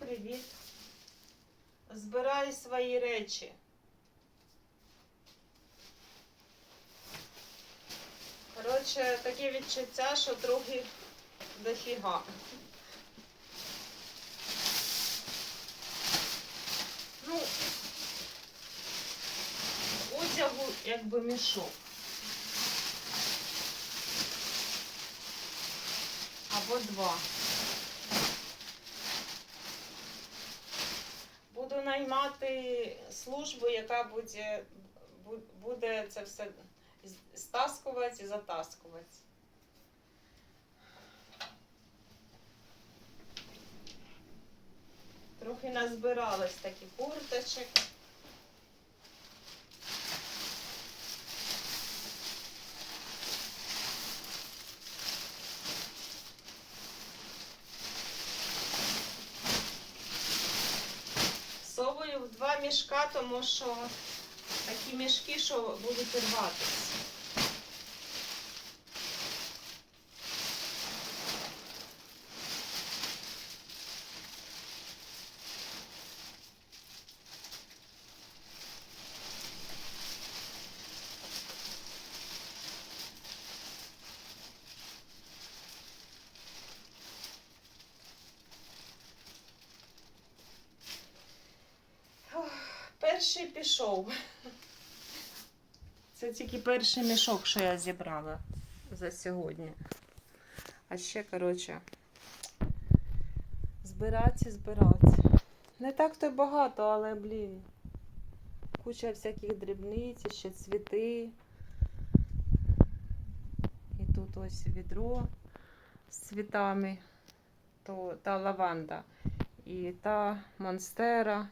привіт. Збирай свої речі. Коротше, таке відчуття, що трохи дофіга. Ну, одягу якби мішок. Або два. Буду наймати службу, яка буде, буде це все стаскувати і затаскувати. Трохи назбиралось таких курточок. З собою в два мішка, тому що такі мішки, що будуть рватися. Перший пішов. Це тільки перший мішок, що я зібрала за сьогодні. А ще, коротше, збирати збирати. Не так то й багато, але, блін. Куча всяких дрібниць, ще цвіти. І тут ось відро з цвітами. То та лаванда. І та монстера.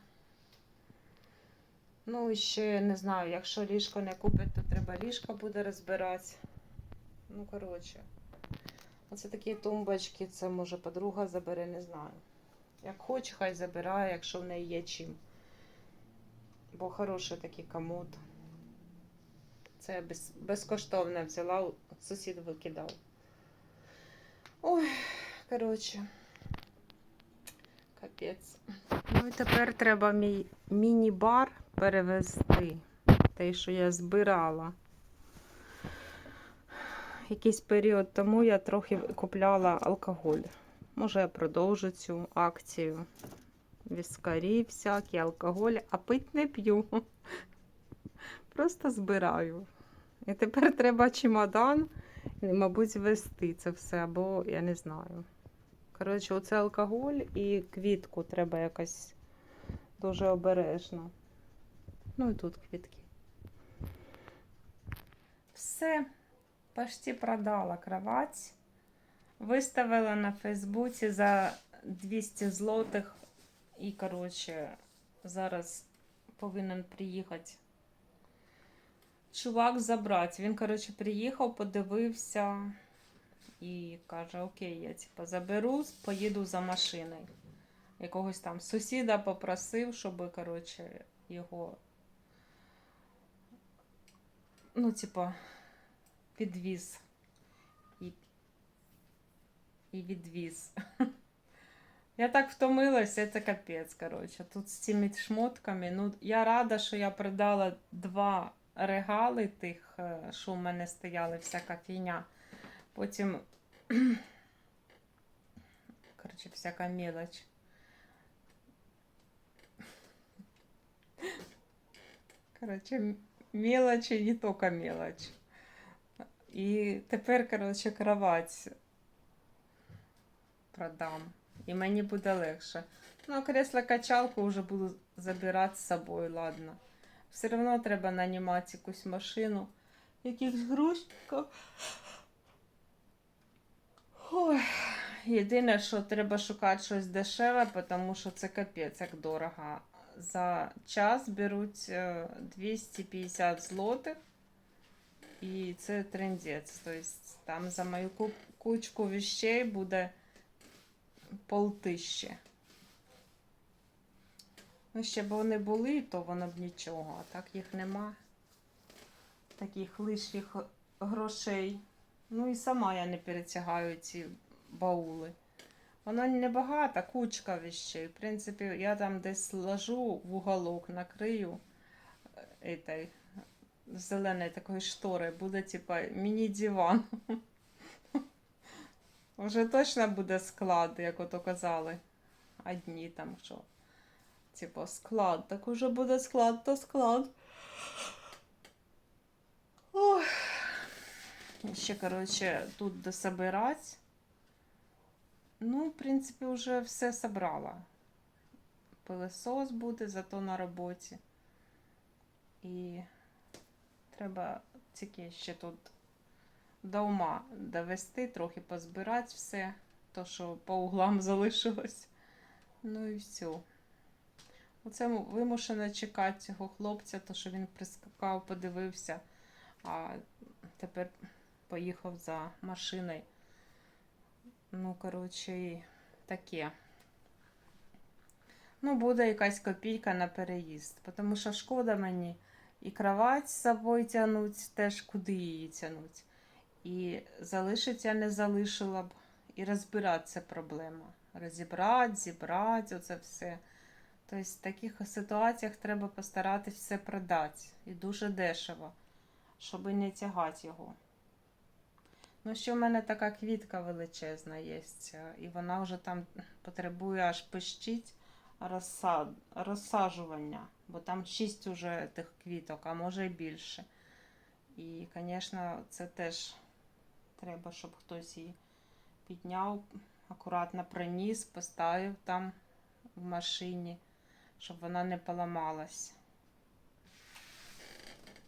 Ну, і ще не знаю, якщо ліжко не купить, то треба ліжко буде розбирати. Ну, коротше. Оце такі тумбочки, це може подруга забере, не знаю. Як хоче, хай забирає, якщо в неї є чим. Бо хороший такий комод. Це без, безкоштовно взяла, сусід викидав. Ой, коротше. Капець. Ну і тепер треба мій міні-бар перевезти. Те, що я збирала. Якийсь період тому я трохи купляла алкоголь. Може, я продовжу цю акцію. Віскарі, всякий алкоголь, а пить не п'ю. Просто збираю. І тепер треба чемодан, мабуть, вести це все, або я не знаю. Коротше, оце алкоголь і квітку треба якось дуже обережно. Ну і тут квітки. Все, почти продала кровать. Виставила на Фейсбуці за 200 злотих. І, коротше, зараз повинен приїхати чувак забрати. Він, коротше, приїхав, подивився і каже: Окей, я типу, заберу, поїду за машиною. Якогось там сусіда попросив, щоб, коротше, його. Ну, типа, підвіз і, і відвіз. Я так втомилася, це капець, коротше. Тут з цими шмотками. Ну, я рада, що я продала два регали тих, е, що в мене стояли, всяка фігня. Потім, коротше, всяка мелоч. Коротше, мелочі не тільки мелоч. І тепер, коротше, кровать продам. І мені буде легше. Ну, кресло-качалку вже буду забирати з собою, ладно. Все одно треба нанімати якусь машину. Якихось грузчиків. Ой. Єдине, що треба шукати щось дешеве, тому що це капець як дорого. За час беруть е, 250 злотих. І це трендець. Тобто там за мою кучку вещей буде полтищі. Ну, ще б вони були, то воно б нічого, а так їх нема. Таких лишніх грошей. Ну і сама я не перетягаю ці баули. Воно небагато, кучка вещей. В принципі, я там десь ложу в уголок, накрию е, этой зеленої такої штори, буде типа міні-диван. Вже точно буде склад, як ото казали. Одні там що. Типа склад. Так уже буде склад, то склад. Ой. Ще, коротше, тут дособирать. Ну, в принципі, вже все собрала. Пилосос буде, зато на роботі. І треба тільки ще тут до ума довести, трохи позбирати все, то, що по углам залишилось. Ну і все. Оце вимушено чекати цього хлопця, то що він прискакав, подивився, а тепер поїхав за машиною. Ну, коротше, таке. Ну, буде якась копійка на переїзд. Тому що шкода мені і кровать з собою тягнуть, теж куди її тягнуть. І залишиться не залишила б. І розбирати це проблема. Розібрати, зібрати, оце все. Тобто в таких ситуаціях треба постаратись все продати. І дуже дешево, щоб не тягати його. Ну, що в мене така квітка величезна є, і вона вже там потребує аж пищить розсад, розсаджування, бо там шість уже тих квіток, а може і більше. І, звісно, це теж треба, щоб хтось її підняв, акуратно приніс, поставив там в машині, щоб вона не поламалась.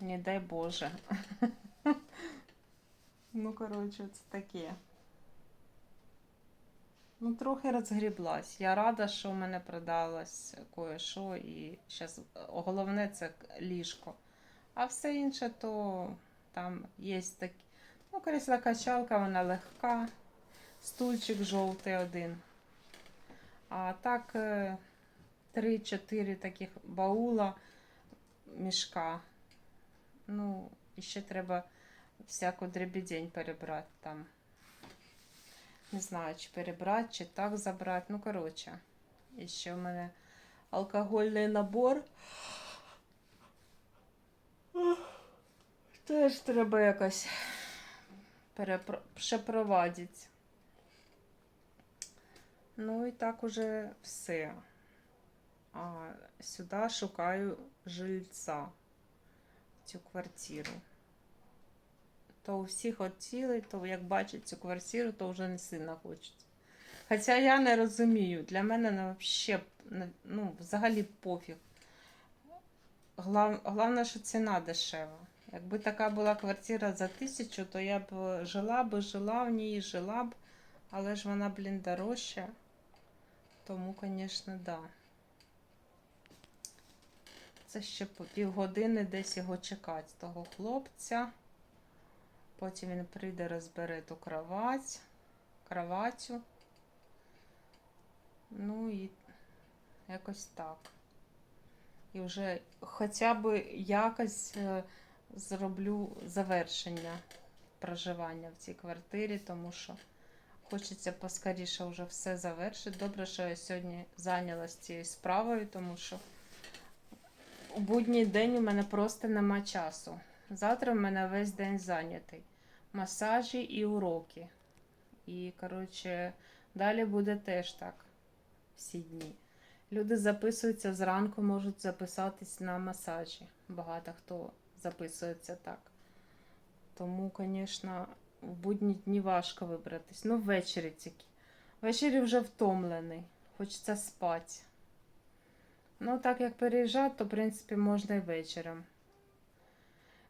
Не дай Боже. Ну, коротше, це таке. Ну, трохи розгріблась. Я рада, що в мене продалось кое-що. І зараз головне це ліжко. А все інше, то там є такі. Ну, крісла качалка, вона легка. Стульчик жовтий один. А так, 3-4 таких баула мішка. Ну, і ще треба всяку дребідень перебрати там. Не знаю, чи перебрати, чи так забрати. Ну, коротше. І ще в мене алкогольний набор. Теж треба якось перепровадити. Ну і так уже все. А сюди шукаю жильця цю квартиру то у всіх от то як бачать цю квартиру, то вже не сильно хочеться. Хоча я не розумію, для мене ну, вообще, ну, взагалі пофіг. Глав... Головне, що ціна дешева. Якби така була квартира за тисячу, то я б жила б, жила в ній, жила б, але ж вона, блін, дорожча. Тому, звісно, да. Це ще по півгодини десь його чекати, того хлопця. Потім він прийде, розбере ту кровать, кроватю. Ну і якось так. І вже хоча б якось е, зроблю завершення проживання в цій квартирі, тому що хочеться поскоріше вже все завершити. Добре, що я сьогодні зайнялася цією справою, тому що у будній день у мене просто нема часу. Завтра в мене весь день зайнятий. Масажі і уроки. І, коротше, далі буде теж так всі дні. Люди записуються зранку, можуть записатись на масажі. Багато хто записується так. Тому, звісно, в будні дні важко вибратись. Ну, ввечері тільки. Ввечері вже втомлений, хочеться спати. Ну, так як переїжджати, то, в принципі, можна і вечором.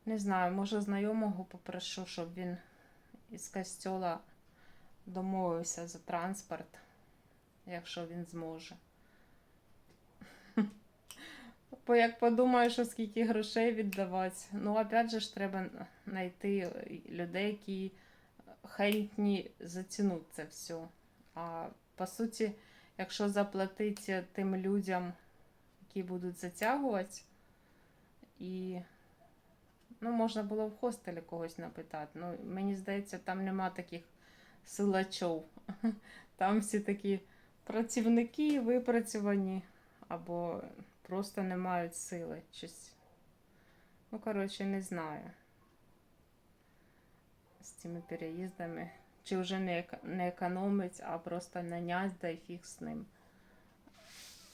Не знаю, може знайомого попрошу, щоб він із костьола домовився за транспорт, якщо він зможе. Бо як подумаю, що скільки грошей віддавати, ну, опять же ж, треба знайти людей, які хайтні затянуть це все. А по суті, якщо заплатити тим людям, які будуть затягувати, і Ну, можна було в хостелі когось напитати. Ну, мені здається, там нема таких силачов. Там всі такі працівники випрацьовані або просто не мають сили. Щось. Ну, коротше, не знаю. З цими переїздами. Чи вже не, не економить, а просто нанять, да фіг з ним.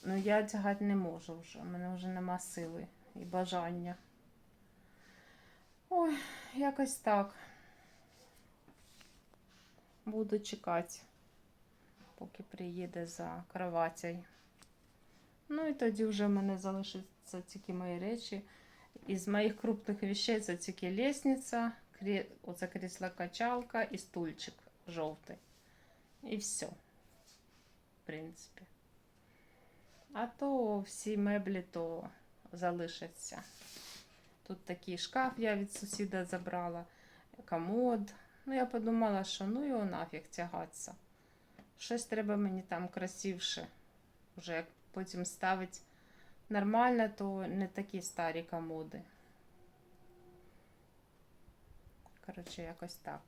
Ну, я тягати не можу вже. У мене вже нема сили і бажання. Ой, якось так. Буду чекати, поки приїде за кроватяй. Ну і тоді вже в мене залишаться тільки мої речі. Із моїх крупних вещей це тільки лестниця, крі... оце крісло-качалка і стульчик жовтий. І все. В принципі. А то всі меблі то залишаться. Тут такий шкаф я від сусіда забрала, комод. Ну, я подумала, що ну його нафіг тягатися. Щось треба мені там красивше. Вже як потім ставить нормально, то не такі старі комоди. Коротше, якось так.